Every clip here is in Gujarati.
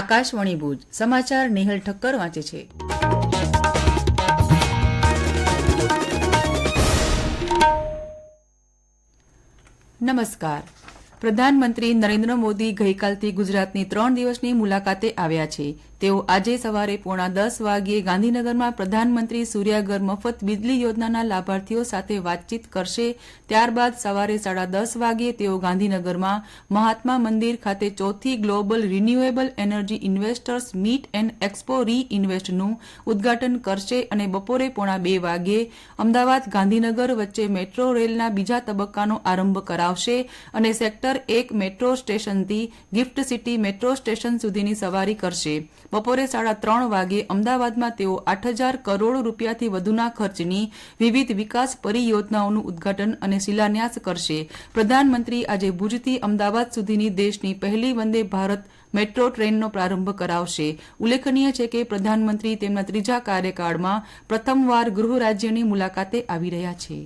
આકાશવાણી ભુજ, સમાચાર નેહલ ઠક્કર વાંચે છે. નમસ્કાર. પ્રધાનમંત્રી નરેન્દ્ર મોદી ગઈકાલથી ગુજરાતની ત્રણ દિવસની મુલાકાતે આવ્યા છે. તેઓ આજે સવારે પોણા દસ વાગ્યે ગાંધીનગરમાં પ્રધાનમંત્રી સૂર્યાગર મફત વીજળી યોજનાના લાભાર્થીઓ સાથે વાતચીત કરશે. ત્યારબાદ સવારે સાડા દસ વાગ્યે તેઓ ગાંધીનગરમાં મહાત્મા મંદિર ખાતે ચોથી global renewable energy investors meet and expo રી ઇન્વેસ્ટનું ઉદ્ઘાટન કરશે અને બપોરે પોણા બે વાગ્યે અમદાવાદ ગાંધીનગર વચ્ચે મેટ્રો રેલના બીજા તબક્કાનો આરંભ કરાવશે અને સેક્ટર એક મેટ્રો સ્ટેશનથી ગિફ્ટ સિટી મેટ્રો સ્ટેશન સુધીની સવારી કરશે. બપોરે સાડા ત્રણ વાગે અમદાવાદમાં તેઓ આઠ હજાર કરોડ રૂપિયાથી વધુના ખર્ચની વિવિધ વિકાસ પરિયોજનાઓનું ઉદ્ઘાટન અને શિલાન્યાસ કરશે. પ્રધાનમંત્રી આજે ભુજથી અમદાવાદ સુધીની દેશની પહેલી વંદે ભારત મેટ્રો ટ્રેનનો પ્રારંભ કરાવશે. ઉલ્લેખનીય છે કે પ્રધાનમંત્રી તેમના ત્રીજા કાર્યકાળમાં પ્રથમવાર ગૃહ રાજ્યની મુલાકાતે આવી રહ્યા છે.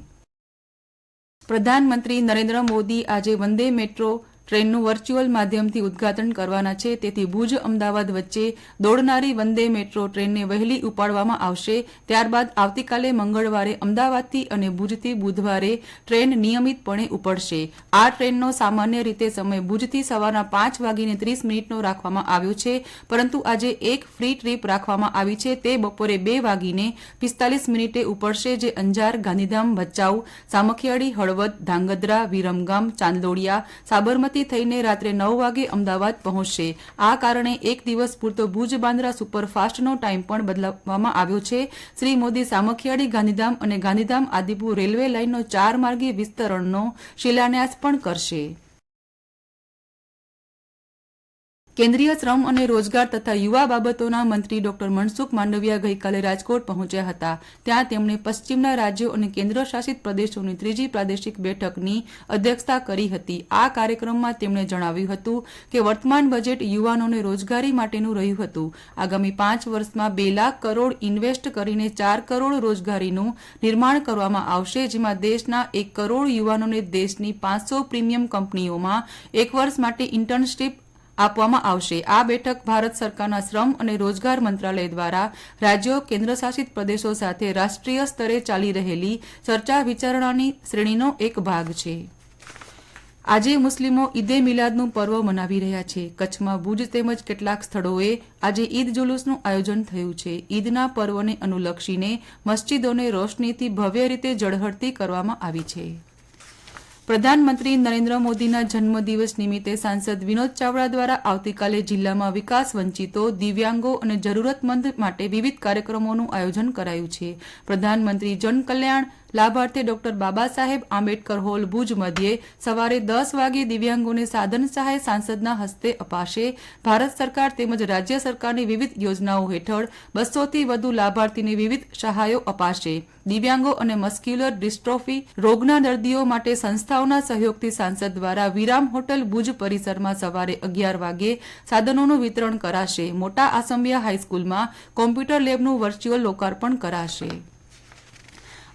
પ્રધાનમંત્રી નરેન્દ્ર મોદી આજે વંદે મેટ્રો ટ્રેનનું વર્ચ્યુઅલ માધ્યમથી ઉદ્ઘાટન કરવાના છે. તેથી ભુજ, અમદાવાદ વચ્ચે દોડનારી વંદે મેટ્રો ટ્રેનને વહેલી ઉપાડવામાં આવશે. ત્યારબાદ આવતીકાલે મંગળવારે અમદાવાદથી અને ભુજથી બુધવારે ટ્રેન નિયમિતપણે ઉપડશે. આ ટ્રેનનો સામાન્ય રીતે સમય ભુજથી સવારના પાંચ વાગીને ત્રીસ મિનિટનો રાખવામાં આવ્યો છે. પરંતુ આજે એક ફ્રી ટ્રીપ રાખવામાં આવી છે. તે બપોરે બે વાગીને પિસ્તાલીસ મિનિટે ઉપડશે, જે અંજાર, ગાંધીધામ, ભચાઉ, સામખિયાળી, હળવદ, ધાંગધ્રા, વિરમગામ, ચાંદલોડિયા, સાબરમતી થઈને રાત્રે નવ વાગે અમદાવાદ પહોંચશે. આ કારણે એક દિવસ પૂરતો ભુજ બાંદ્રા સુપરફાસ્ટનો ટાઈમ પણ બદલાવવામાં આવ્યો છે. શ્રી મોદી સામખિયાળી, ગાંધીધામ અને ગાંધીધામ આદિપુર રેલવે લાઇનનો ચાર માર્ગીય વિસ્તરણનો શિલાન્યાસ પણ કરશે. કેન્દ્રીય શ્રમ અને રોજગાર તથા યુવા બાબતોના મંત્રી ડોક્ટર મનસુખ માંડવિયા ગઈકાલે રાજકોટ પહોંચ્યા હતા. ત્યાં તેમણે પશ્ચિમના રાજ્યો અને કેન્દ્ર શાસિત પ્રદેશોની ત્રીજી પ્રાદેશિક બેઠકની અધ્યક્ષતા કરી હતી. આ કાર્યક્રમમાં તેમણે જણાવ્યું હતું કે વર્તમાન બજેટ યુવાનોને રોજગારી માટેનું રહ્યું હતું. આગામી પાંચ વર્ષમાં બે લાખ કરોડ ઇન્વેસ્ટ કરીને ચાર કરોડ રોજગારીનું નિર્માણ કરવામાં આવશે, જેમાં દેશના એક કરોડ યુવાનોને દેશની પાંચસો પ્રીમિયમ કંપનીઓમાં એક વર્ષ માટે ઇન્ટર્નશીપ આપવામાં આવશે. આ બેઠક ભારત સરકારના શ્રમ અને રોજગાર મંત્રાલય દ્વારા રાજ્યો, કેન્દ્રશાસિત પ્રદેશો સાથે રાષ્ટ્રીય સ્તરે ચાલી રહેલી ચર્ચા વિચારણાની શ્રેણીનો એક ભાગ છે. આજે મુસ્લિમો ઈદે મિલાદનું પર્વ મનાવી રહ્યા છે. કચ્છમાં ભુજ તેમજ કેટલાક સ્થળોએ આજે ઈદ જુલુસનું આયોજન થયું છે. ઈદના પર્વને અનુલક્ષીને મસ્જિદોને રોશનીથી ભવ્ય રીતે ઝળહળતી કરવામાં આવી છે. પ્રધાનમંત્રી નરેન્દ્ર મોદીના જન્મદિવસ નિમિત્તે સાંસદ વિનોદ ચાવડા દ્વારા આવતીકાલે જિલ્લામાં વિકાસ વંચિતો, દિવ્યાંગો અને જરૂરતમંદ માટે વિવિધ કાર્યક્રમોનું આયોજન કરાયું છે. પ્રધાનમંત્રી જન કલ્યાણ લાભાર્થે ડોક્ટર બાબા સાહેબ આંબેડકર હોલ ભુજ મધ્યે સવારે દસ વાગે દિવ્યાંગોને સાધન સહાય સાંસદના હસ્તે અપાશે. ભારત સરકાર તેમજ રાજ્ય સરકારની વિવિધ યોજનાઓ હેઠળ બસોથી વધુ લાભાર્થીને વિવિધ સહાયો અપાશે. દિવ્યાંગો અને મસ્ક્યુલર ડિસ્ટ્રોફી રોગના દર્દીઓ માટે સંસ્થાઓના સહયોગથી સાંસદ દ્વારા વિરામ હોટલ ભુજ પરિસરમાં સવારે અગિયાર વાગે સાધનોનું વિતરણ કરાશે. મોટા આસંબિયા હાઈસ્કૂલમાં કોમ્પ્યુટર લેબનું વર્ચ્યુઅલ લોકાર્પણ કરાશે.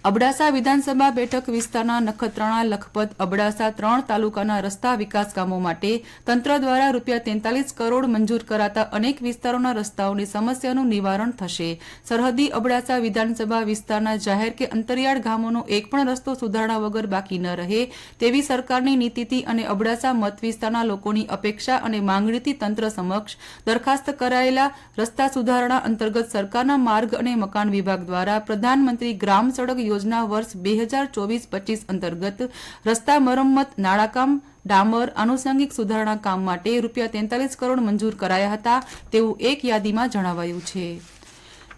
અબડાસા વિધાનસભા બેઠક વિસ્તારના નખત્રાણા, લખપત, અબડાસા ત્રણ તાલુકાના રસ્તા વિકાસ કામો માટે તંત્ર દ્વારા રૂપિયા તેતાલીસ કરોડ મંજૂર કરાતા અનેક વિસ્તારોના રસ્તાઓની સમસ્યાનું નિવારણ થશે. સરહદી અબડાસા વિધાનસભા વિસ્તારના જાહેર કે અંતરિયાળ ગામોનો એક પણ રસ્તો સુધારણા વગર બાકી ન રહે તેવી સરકારની નીતિથી અને અબડાસા મત વિસ્તારના લોકોની અપેક્ષા અને માંગણીથી તંત્ર સમક્ષ દરખાસ્ત કરાયેલા રસ્તા સુધારણા અંતર્ગત સરકારના માર્ગ અને મકાન વિભાગ દ્વારા પ્રધાનમંત્રી ગ્રામ સડક યોજના વર્ષ બે હજાર ચોવીસ પચીસ અંતર્ગત રસ્તા મરમ્મત નાણાકામ ડામર આનુષંગિક સુધારણા કામ માટે રૂપિયા તેતાલીસ કરોડ મંજૂર કરાયા હતા તેવું એક યાદીમાં જણાવાયું છે.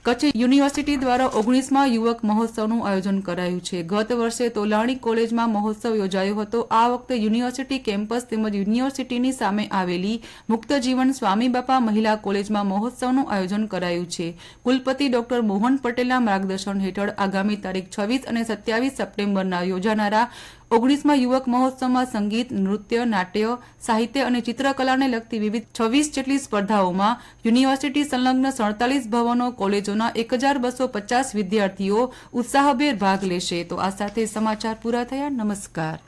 કચ્છ યુનિવર્સિટી દ્વારા ઓગણીસમાં યુવક મહોત્સવનું આયોજન કરાયું છે. ગત વર્ષે તોલાણી કોલેજમાં મહોત્સવ યોજાયો હતો. આ વખતે યુનિવર્સિટી કેમ્પસ તેમજ યુનિવર્સિટીની સામે આવેલી મુક્તજીવન સ્વામી બાપા મહિલા કોલેજમાં મહોત્સવનું આયોજન કરાયું છે. કુલપતિ ડોક્ટર મોહન પટેલના માર્ગદર્શન હેઠળ આગામી તારીખ છવ્વીસ અને સત્યાવીસ સપ્ટેમ્બરના યોજાનારા ઓગણીસમાં યુવક મહોત્સવમાં સંગીત, નૃત્ય, નાટ્ય, સાહિત્ય અને ચિત્રકલાને લગતી વિવિધ છવ્વીસ જેટલી સ્પર્ધાઓમાં યુનિવર્સિટી સંલગ્ન સડતાલીસ ભવનો, કોલેજોના એક હજાર બસો પચાસ વિદ્યાર્થીઓ ઉત્સાહભેર ભાગ લેશે. તો આ સાથે સમાચાર પૂરા થયા. નમસ્કાર.